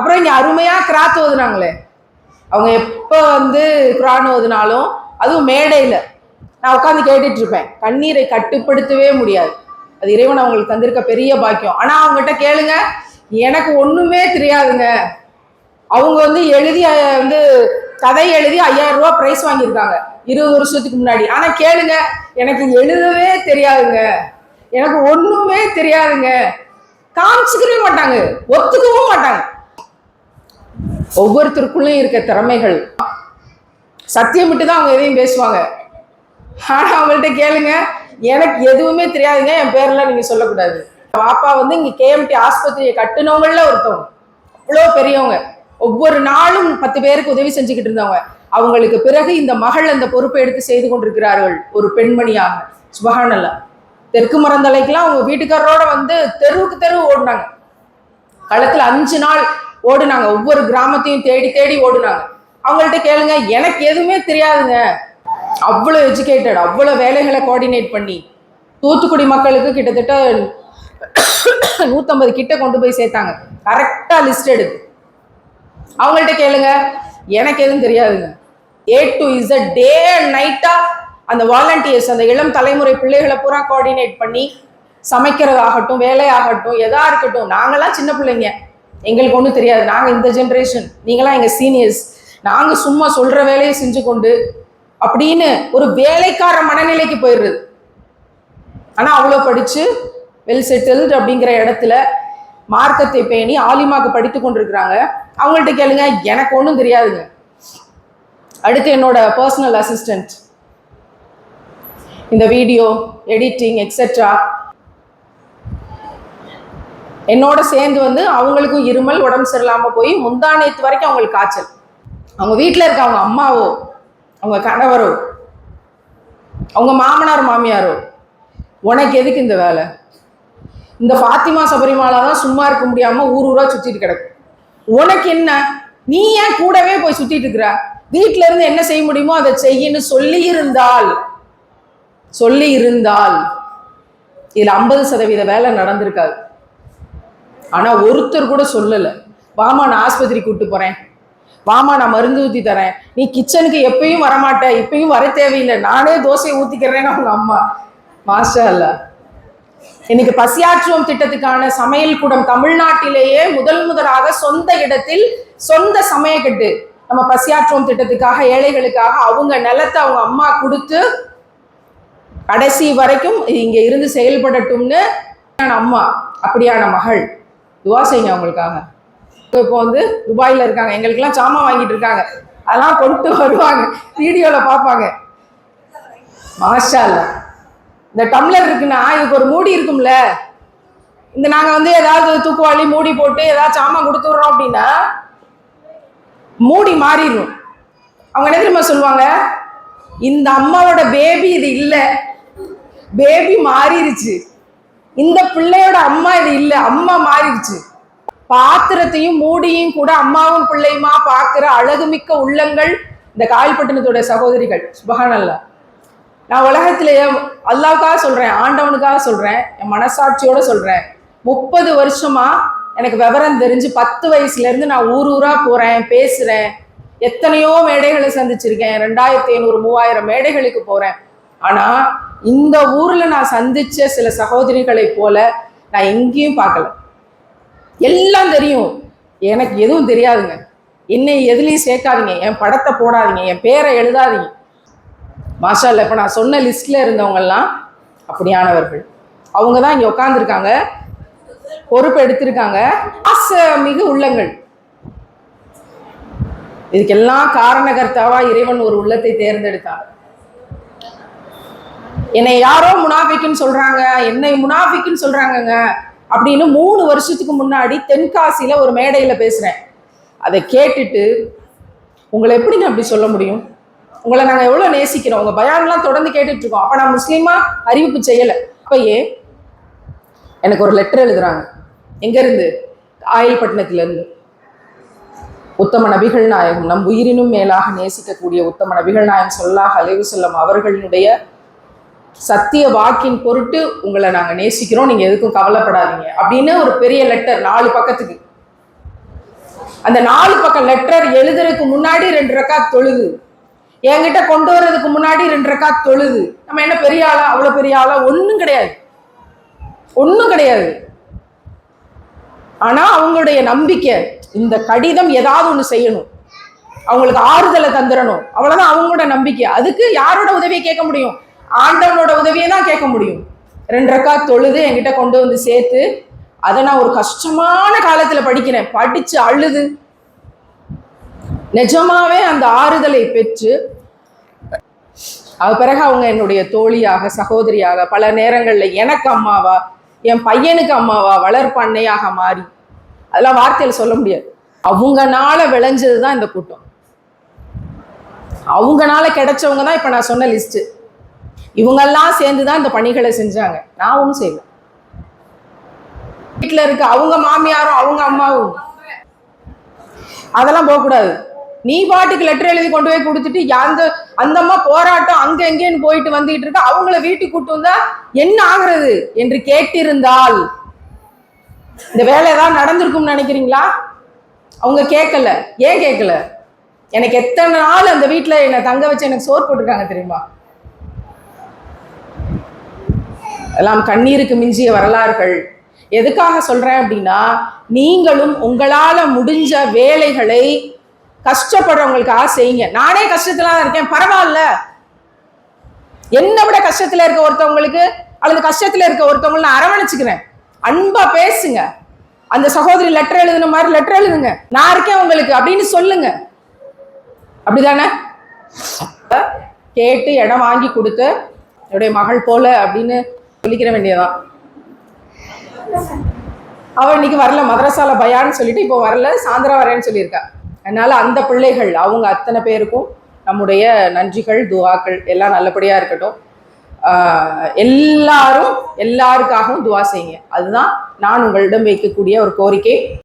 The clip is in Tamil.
அப்புறம் இங்கே அருமையாக கிராத் ஓதுனாங்களே. அவங்க எப்போ வந்து குரான் ஓதுனாலும் அதுவும் மேடையில். நான் உட்காந்து கேட்டுட்டு இருப்பேன் கண்ணீரை கட்டுப்படுத்தவே முடியாது. அது இறைவன் அவங்களுக்கு தந்திருக்க பெரிய பாக்கியம். ஆனால் அவங்ககிட்ட கேளுங்க. எனக்கு ஒன்றுமே தெரியாதுங்க. அவங்க வந்து எழுதி வந்து கதை எழுதி ஐயாயிரம் ரூபா ப்ரைஸ் வாங்கியிருக்காங்க. இருபது வருஷத்துக்கு முன்னாடி. ஆனால் கேளுங்க. எனக்கு எழுதவே தெரியாதுங்க. எனக்கு ஒன்றுமே தெரியாதுங்க. காமிச்சுக்கவே மாட்டாங்க. ஒத்துக்கவும் மாட்டாங்க. ஒவ்வொருத்தருக்குள்ளயும் இருக்க திறமைகள். சத்தியமிட்டு தான் அவங்க எதையும் பேசுவாங்க. ஆனால் அவங்கள்ட்ட கேளுங்க. எனக்கு எதுவுமே தெரியாதுங்க. என் பேர்லாம் நீங்கள் சொல்லக்கூடாது. பாப்பா வந்து இங்கே கேஎம்டி ஆஸ்பத்திரியை கட்டுனவங்கள ஒருத்தவங்க. அவ்வளோ பெரியவங்க. ஒவ்வொரு நாளும் பத்து பேருக்கு உதவி செஞ்சுக்கிட்டு இருந்தவங்க. அவங்களுக்கு பிறகு இந்த மகள் அந்த பொறுப்பை எடுத்து செய்து கொண்டிருக்கிறார்கள். ஒரு பெண்மணியாக. சுபஹானல்லா தெற்கு மரந்தலைக்கெல்லாம் அவங்க வீட்டுக்காரரோட வந்து தெருவுக்கு தெருவு ஓடினாங்க. களத்தில் அஞ்சு நாள் ஓடுனாங்க. ஒவ்வொரு கிராமத்தையும் தேடி தேடி ஓடுனாங்க. அவங்கள்ட்ட கேளுங்க எனக்கு எதுவுமே தெரியாதுங்க. அவ்வளோ எஜுகேட்டட் அவ்வளோ வேலைகளை கோஆர்டினேட் பண்ணி தூத்துக்குடி மக்களுக்கு கிட்டத்தட்ட நூற்றம்பது கிட்ட கொண்டு போய் சேர்த்தாங்க. கரெக்டாக லிஸ்ட் எடுத்து. அவங்கள்ட்ட கேளுங்க எனக்கு எதுவும் தெரியாதுங்க. A to is a day and நைட்டாக அந்த வாலண்டியர்ஸ் அந்த இளம் தலைமுறை பிள்ளைகளை பூரா கோஆர்டினேட் பண்ணி சமைக்கிறதாகட்டும் வேலையாகட்டும் எதா இருக்கட்டும் நாங்களாம் சின்ன பிள்ளைங்க. எங்களுக்கு ஒன்றும் தெரியாது. நாங்கள் இந்த ஜென்ரேஷன் நீங்களாம் எங்கள் சீனியர்ஸ் நாங்கள் சும்மா சொல்கிற வேலையை செஞ்சு கொண்டு அப்படின்னு ஒரு வேலைக்கார மனநிலைக்கு போயிடுறது. ஆனால் அவ்வளோ படித்து வெல் செட்டில்டு அப்படிங்கிற இடத்துல மார்க்கத்தை பேணி ஆலிமாக்கு படித்து கொண்டிருக்கிறாங்க. அவங்கள்ட்ட கேளுங்க எனக்கு ஒன்றும் தெரியாதுங்க. அடுத்து என்னோட பர்சனல் அசிஸ்டன்ட் இந்த வீடியோ எடிட்டிங் எக்ஸெட்ரா என்னோட சேர்ந்து வந்து அவங்களுக்கும் இருமல் உடம்பு சரியில்லாமல் போய் முந்தா வரைக்கும் அவங்களுக்கு காய்ச்சல். அவங்க வீட்டில் இருக்க அவங்க அம்மாவோ அவங்க கணவரோ அவங்க மாமனார் மாமியாரோ உனக்கு எதுக்கு இந்த வேலை? இந்த ஃபாத்திமா சபரிமாலா தான் சும்மா இருக்க முடியாம ஊர் ஊரா சுத்திட்டு கிடக்கு. உனக்கு என்ன? நீ ஏன் கூடவே போய் சுத்திட்டு இருக்கிற? வீட்டில இருந்து என்ன செய்ய முடியுமோ அதை செய்யன்னு சொல்லி இருந்தால் சொல்லி இருந்தால் இதுல ஐம்பது சதவீத வேலை நடந்திருக்காது. ஆனால் ஒருத்தர் கூட சொல்லலை. வாமா நான் ஆஸ்பத்திரி கூப்பிட்டு போகிறேன் வாமா நான் மருந்து ஊற்றி தரேன். நீ கிச்சனுக்கு எப்பயும் வரமாட்ட இப்பயும் வர தேவையில்லை. நானே தோசையை ஊற்றிக்கிறேன்னு அவங்க அம்மா. மாஷா அல்லா இன்னைக்கு பசியாற்றுவோம் திட்டத்துக்கான சமையல் கூடம் தமிழ்நாட்டிலேயே முதல் முதலாக சொந்த இடத்தில் சொந்த சமயக்கட்டு. நம்ம பசியாற்றுவோம் திட்டத்துக்காக ஏழைகளுக்காக அவங்க நிலத்தை அவங்க அம்மா கொடுத்து கடைசி வரைக்கும் இங்கே இருந்து செயல்படட்டும்னு அம்மா அப்படியான மகள். துவா செய்யுங்க அவங்களுக்காக. இப்போ வந்து துபாயில் இருக்காங்க. எங்களுக்கெல்லாம் சாமான் வாங்கிட்டு இருக்காங்க. அதெல்லாம் கொண்டு வருவாங்க. வீடியோவில் பார்ப்பாங்க. மாஷா அல்லா. இந்த டம்ளர் இருக்குன்னா இதுக்கு ஒரு மூடி இருக்கும்ல? இந்த நாங்கள் வந்து ஏதாவது தூக்குவாளி மூடி போட்டு ஏதாவது சாமான் கொடுத்துட்றோம் அப்படின்னா மூடி மாறிடும். அவங்க என்ன தெரியுமா சொல்லுவாங்க? இந்த அம்மாவோட பேபி இது இல்லை. பேபி மாறிடுச்சு இந்த பிள்ளையோட அம்மா இது இல்லை அம்மா மாறிடுச்சு. பாத்திரத்தையும் மூடியும் கூட அம்மாவும் பிள்ளையுமா பார்க்கிற அழகுமிக்க உள்ளங்கள் இந்த காயல்பட்டினத்துடைய சகோதரிகள். சுபஹானல்லா நான் உலகத்துல அல்லாவுக்காக சொல்றேன் ஆண்டவனுக்காக சொல்றேன் என் மனசாட்சியோட சொல்றேன். முப்பது வருஷமா எனக்கு விவரம் தெரிஞ்சு பத்து வயசுல இருந்து நான் ஊர் ஊரா போறேன் பேசுறேன். எத்தனையோ மேடைகளை சந்திச்சிருக்கேன் ரெண்டாயிரத்தி ஐநூறு மூவாயிரம் மேடைகளுக்கு போறேன். ஆனால் இந்த ஊரில் நான் சந்தித்த சில சகோதரிகளை போல நான் எங்கேயும் பார்க்கல. எல்லாம் தெரியும். எனக்கு எதுவும் தெரியாதுங்க. என்னை எதுலேயும் சேர்க்காதீங்க. என் படத்தை போடாதீங்க. என் பேரை எழுதாதீங்க. மாஷா இப்போ நான் சொன்ன லிஸ்ட்டில் இருந்தவங்கெல்லாம் அப்படியானவர்கள். அவங்க தான் இங்கே உட்காந்துருக்காங்க பொறுப்பு எடுத்திருக்காங்க. ஆசை மிகு உள்ளங்கள். இதுக்கெல்லாம் காரணகர்த்தாவா இறைவன் ஒரு உள்ளத்தை தேர்ந்தெடுத்தார். என்னை யாரோ முனாஃபிக்குன்னு சொல்றாங்க என்னை முனாஃபிக்குன்னு சொல்றாங்கங்க அப்படின்னு மூணு வருஷத்துக்கு முன்னாடி தென்காசியில் ஒரு மேடையில் பேசுகிறேன் அதை கேட்டுட்டு உங்களை எப்படிங்க அப்படி சொல்ல முடியும்? உங்களை நாங்கள் எவ்வளோ நேசிக்கிறோம்? உங்கள் பயான்லாம் தொடர்ந்து கேட்டுட்ருக்கோம் அப்போ நான் முஸ்லீமா அறிவிப்பு செய்யலை. அப்பயே எனக்கு ஒரு லெட்டர் எழுதுகிறாங்க எங்கேருந்து? ஆயில்பட்டினத்துலேருந்து உத்தம நபிகள் நாயகம் நம் உயிரினும் மேலாக நேசிக்கக்கூடிய உத்தம நபிகள் நாயகம் சொல்லாஹ் அலைவு செல்லம் அவர்களுடைய சத்திய வாக்கின் பொருட்டு உங்களை நாங்கள் நேசிக்கிறோம். நீங்கள் எதுக்கும் கவலைப்படாதீங்க. அப்படின்னு ஒரு பெரிய லெட்டர் நாலு பக்கத்துக்கு. அந்த நாலு பக்கம் லெட்டர் எழுதுறதுக்கு முன்னாடி ரெண்டு ரக்கா தொழுது. என்கிட்ட கொண்டு வர்றதுக்கு முன்னாடி ரெண்டு ரக்கா தொழுது. நம்ம என்ன பெரிய ஆளா? அவ்வளோ பெரிய ஆளா? ஒன்றும் கிடையாது. ஒன்றும் கிடையாது. ஆனால் அவங்களுடைய நம்பிக்கை இந்த கடிதம் ஏதாவது ஒன்று செய்யணும். அவங்களுக்கு ஆறுதலை தந்துடணும். அவ்வளோதான் அவங்களோட நம்பிக்கை. அதுக்கு யாரோட உதவியை கேட்க முடியும்? ஆண்டவனோட உதவியை தான் கேட்க முடியும். ரெண்டு ரக்கா தொழுது என்கிட்ட கொண்டு வந்து சேர்த்து அதை நான் ஒரு கஷ்டமான காலத்தில் படிக்கிறேன். படித்து அழுது. நிஜமாவே அந்த ஆறுதலை பெற்று அது பிறகு அவங்க என்னுடைய தோழியாக சகோதரியாக பல நேரங்களில் எனக்கு அம்மாவா என் பையனுக்கு அம்மாவா வளர்ப்பண்ணையாக மாறி. அதெல்லாம் வார்த்தையில் சொல்ல முடியாது. அவங்கனால விளைஞ்சது தான் இந்த கூட்டம். அவங்கனால கிடைச்சவங்க தான் இப்போ நான் சொன்ன லிஸ்ட்டு இவங்கெல்லாம் சேர்ந்து தான் இந்த பணிகளை செஞ்சாங்க. நான் ஒன்றும் செய்யல. வீட்டில் இருக்க அவங்க மாமியாரும் அவங்க அம்மாவும். அதெல்லாம் போகக்கூடாது. நீ பாட்டுக்கு லெட்டர் எழுதி கொண்டு போய் கொடுத்துட்டு அந்த அந்த அம்மா போராட்டம் அங்க எங்கேன்னு போயிட்டு வந்துகிட்டு இருக்க அவங்கள வீட்டுக்கு கூட்டு வந்தா என்ன ஆகுறது என்று கேட்டிருந்தால். இந்த வேலை ஏதாவது நடந்திருக்கும்னு நினைக்கிறீங்களா? அவங்க கேட்கல. ஏன் கேட்கல? எனக்கு எத்தனை நாள் அந்த வீட்டில் என்னை தங்க வச்சு எனக்கு சோறு போட்டிருக்காங்க தெரியுமா? எல்லாம் கண்ணீருக்கு மிஞ்சிய வரலாறுகள். எதுக்காக சொல்றேன் அப்படின்னா நீங்களும் உங்களால முடிஞ்ச வேலைகளை கஷ்டப்படுறவங்களுக்காக செய்யுங்க. நானே கஷ்டத்துல தான் இருக்கேன் பரவாயில்ல. என்னை விட கஷ்டத்துல இருக்க ஒருத்தவங்களுக்கு அல்லது கஷ்டத்துல இருக்க ஒருத்தவங்களை நான் அரவணைச்சுக்கிறேன். அன்பா பேசுங்க. அந்த சகோதரி லெட்டர் எழுதுன மாதிரி லெட்டர் எழுதுங்க. நான் இருக்கேன் உங்களுக்கு அப்படின்னு சொல்லுங்க. அப்படிதானே? கேட்டு இடம் வாங்கி கொடுத்து என்னுடைய மகள் போல அப்படின்னு சொல்லிக்கிற வேண்டியதா? அவள் இன்னைக்கு வரல மதரசால பயான்னு சொல்லிட்டு இப்போ வரல சாயந்தரம் வரேன்னு சொல்லியிருக்கா. அதனால அந்த பிள்ளைகள் அவங்க அத்தனை பேருக்கும் நம்முடைய நன்றிகள் துவாக்கள் எல்லாம் நல்லபடியாக இருக்கட்டும். எல்லாரும் எல்லாருக்காகவும் துவா செய்யுங்க. அதுதான் நான் உங்களிடம் வைக்கக்கூடிய ஒரு கோரிக்கை.